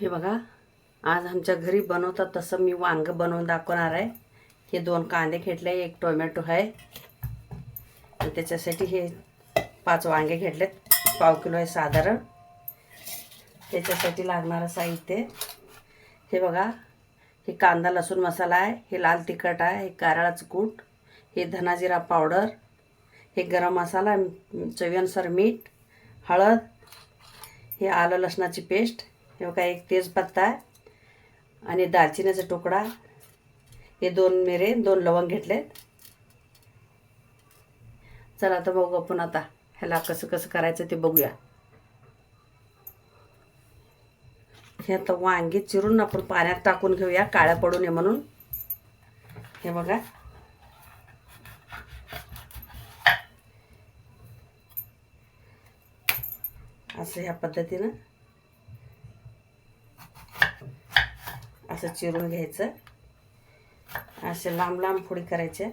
हे बघा आज आमच्या घरी बनवतात तसं मी वांगं बनवून दाखवणार आहे. हे दोन कांदे घेतले एक टोमॅटो आहे. आणि त्याच्यासाठी हे पाच वांगे घेतलेत. पाव किलो आहे साधारण. त्याच्यासाठी लागणारं साहित्य. हे बघा हे कांदा लसूण मसाला आहे हे लाल तिखट आहे हे कारळाचं कूट हे धनाजिरा पावडर हे गरम मसाला चवीनुसार मीठ हळद हे आलं लसणाची पेस्ट बघा एक तेजपत्ता आहे आणि दालचिनीचा तुकडा. हे दोन मिरे दोन लवंग घेतलेत. चला तर बघू आपण आता ह्याला कसं कसं करायचं ते बघूया. हे आता वांगी चिरून आपण पाण्यात टाकून घेऊया काळ्या पडू नये म्हणून. हे बघा. असं ह्या पद्धतीनं. असं चिरून घ्यायचं. असे लांब लांब फोडी करायच्या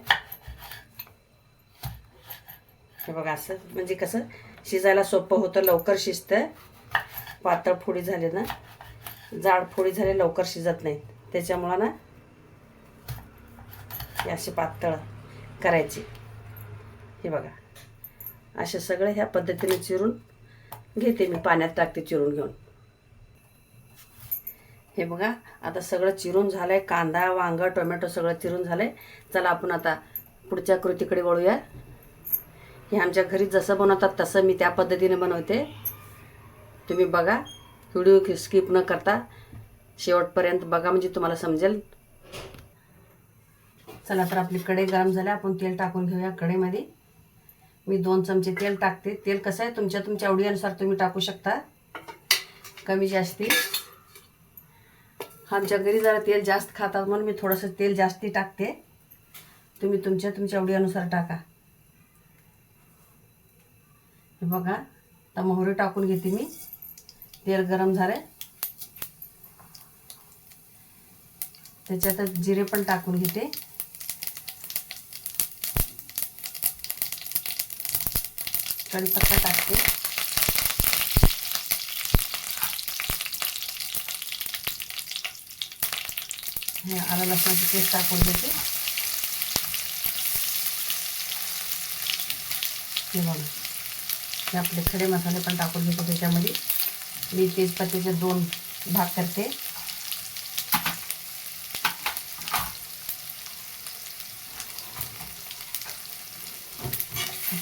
हे बघा असं. म्हणजे कसं? शिजायला सोपं होतं लवकर शिजतं पातळ फोडी झाले ना. जाड फोडी झाले लवकर शिजत नाहीत. त्याच्यामुळं ना हे असे पातळ करायचे. हे बघा. असे सगळे ह्या पद्धतीने चिरून घेते मी. पाण्यात टाकते चिरून घेऊन. हे बघा आता सगळं चिरून झालं आहे कांदा वांग टोमॅटो सगळं चिरून झालं आहे चला आपण आता पुढच्या कृतीकडे वळूया. हे आमच्या घरी जसं बनवतात तसं मी त्या पद्धतीने बनवते. तुम्ही बघा व्हिडिओ स्किप न करता शेवटपर्यंत बघा म्हणजे तुम्हाला समजेल. चला तर आपली कढई गरम झाल्या आपण तेल टाकून घेऊया कढईमध्ये. मी दोन चमचे तेल टाकते. तेल कसं आहे? तुमच्या तुमच्या आवडीनुसार तुम्ही टाकू शकता. कमी जास्ती. आमच्या घरी जरा तेल जास्त खातात म्हणून मी थोडंसं तेल जास्ती टाकते. तुम्ही तुमच्या तुमच्या आवडीनुसार टाका. हे बघा आता मोहरी टाकून घेते मी. तेल गरम झालं त्याच्यात जिरे पण टाकून घेते. कढीपत्ता टाकते. आला लसणाची पेस्ट टाकून देते हे बघा हे आपले खडे मसाले पण टाकून घेतो त्याच्यामध्ये मी तेजपत्त्याचे दोन भाग करते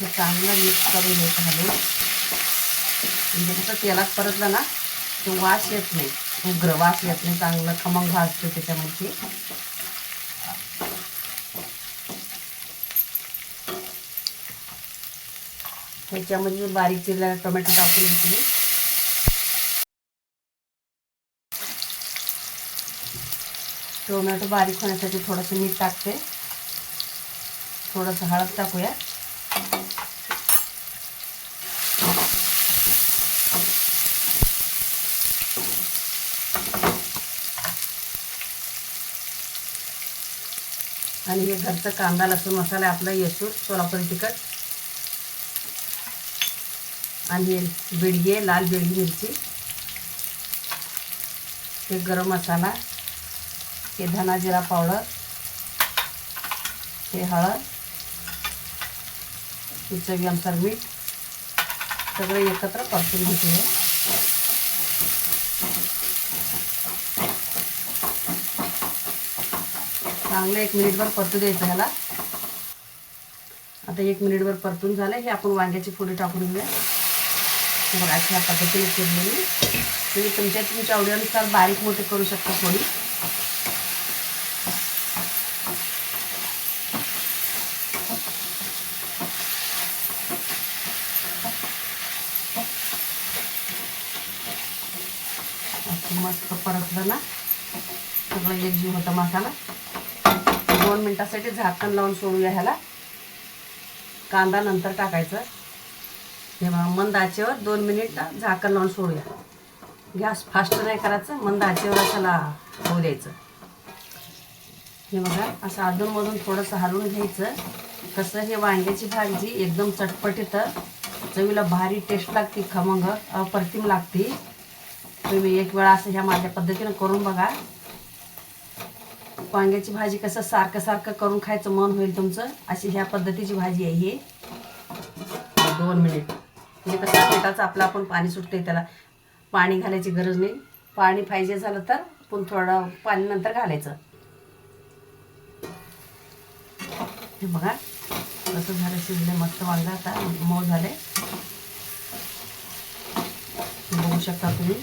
चांगलं मिक्स करून घ्यायचं घालून म्हणजे कसं तेलात परतलं ना तो वास येत नाही उग्र वास येत नाही चांगलं खमंग भाजतो त्याच्यामध्ये. त्याच्यामध्ये बारीक चिरलेला टोमॅटो टाकून घेतली. टोमॅटो बारीक होण्यासाठी थोडंसं मीठ टाकते. थोडंसं हळद टाकूया. आणि हे घरचं कांदा लसूण मसाला आपला येसूर सोलापुरी तिखट. आणि हे लाल बिडगी मिरची. हे गरम मसाला. हे धना जिरा पावडर. हे हळद. हे चवीनुसार मीठ. सगळं एकत्र परतून घेते चांगलं एक मिनिटभर परतू द्यायचं ह्याला. आता एक मिनिटभर परतून झालं. हे आपण वांग्याची फोडी टाकून घेऊया. बघा अशा पद्धतीने चिरलेली तुम्ही तुमच्या तुमच्या आवडीनुसार बारीक मोठे करू शकता फोडी मस्त परतलं ना. सगळं एकजीव होता मसाला. दोन मिनटासाठी झाकण लावून सोडूया ह्याला. कांदा नंतर टाकायचं. हे बघा मंद आचेवर दोन मिनिट झाकण लावून सोडूया. गॅस फास्ट नाही करायचं मंद आचेवर त्याला होऊ द्यायचं. हे बघा असं अधूनमधून थोडंसं हलवून घ्यायचं. कसं हे वांग्याची भाजी एकदम चटपटीत चवीला भारी टेस्ट लागते खमंग अप्रतिम लागते. तुम्ही एक वेळा असं ह्या माझ्या पद्धतीनं करून बघा. वांग्याची भाजी कसं सारखं सारखं करून खायचं मन होईल तुमचं अशी ह्या पद्धतीची भाजी आहे ही. दोन मिनिट. म्हणजे कसं पिठाचं आपलं आपण पाणी सुटते त्याला. पाणी घालायची गरज नाही. पाणी पाहिजे झालं तर आपण थोडं पाणी नंतर घालायचं. हे बघा कसं झालं शिजले मस्त वांगा आता मऊ झाले बघू शकता तुम्ही.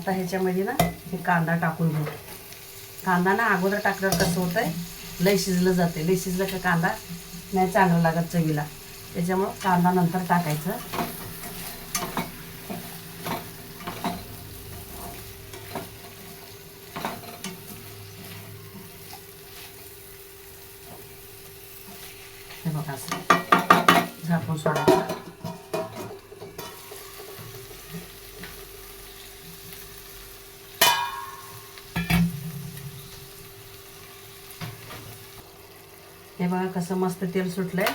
आता ह्याच्यामध्ये ना हे कांदा टाकून घेऊ. कांदा ना अगोदर टाकल्यावर कसं होतं लय शिजलं जाते लय शिजलं का कांदा नाही चांगलं लागत चवीला. त्याच्यामुळं कांदा नंतर टाकायचं. हे बघा असं झाकून सोडायचं. हे बघा कसं मस्त तेल सुटलं आहे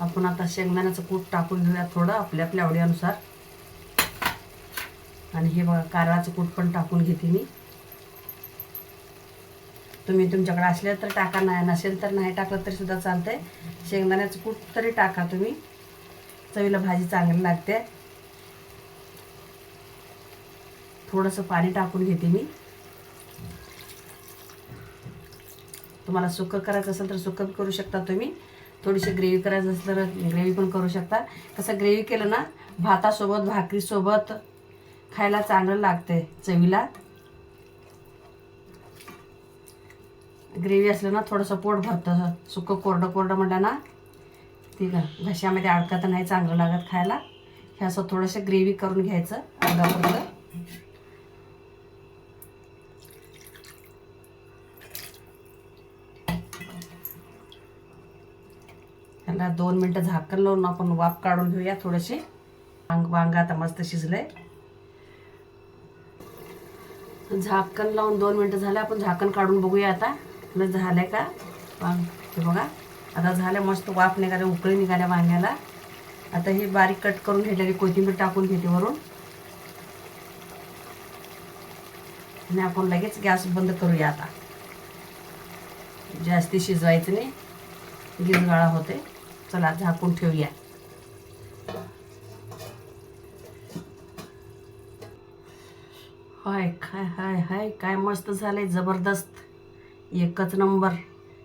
आपण आता शेंगदाण्याचं कूट टाकून घेऊया थोडं आपल्या आपल्या आवडीनुसार. आणि हे बघा कारळाचं कूट पण टाकून घेते मी. तुम्ही तुमच्याकडे असले तर टाका नाही नसेल तर नाही टाकलं तरी सुद्धा चालतंय. शेंगदाण्याचं कूट तरी टाका तुम्ही. चवीला भाजी चांगली लागते. थोडंसं पाणी टाकून घेते मी. तुम्हाला सुकं करायचं असेल तर सुकं करू शकता तुम्ही. थोडीशी ग्रेव्ही करायचं असेल तर ग्रेव्ही पण करू शकता. कसं ग्रेव्ही केलं ना भातासोबत भाकरीसोबत खायला चांगलं लागते चवीला. ग्रेव्ही असलं ना थोडंसं पोट भरतं. सुकं कोरडं कोरडं म्हटलं ना ती घशामध्ये अडकत नाही चांगलं लागत खायला. हे असं थोडंसं ग्रेव्ही करून घ्यायचं अंगापुरतं. ह्याला दोन मिनटं झाकण लावून आपण वाफ काढून घेऊया थोडेसे. वांग वांग आता मस्त शिजलंय. झाकण लावून दोन मिनटं झाले आपण झाकण काढून बघूया आता. आपलं झालंय का? वांग हे बघा. आता झालं मस्त वाफ निघाल्या उकळी निघाल्या वांग्याला. आता हे बारीक कट करून घेतलेली कोथिंबीर टाकून घेते वरून. आणि आपण लगेच गॅस बंद करूया आता. जास्ती शिजवायचं नाही. गिरगाळा होते चला झाकून ठेवूया. हाय काय हाय हाय काय मस्त झालंय जबरदस्त. एकच नंबर.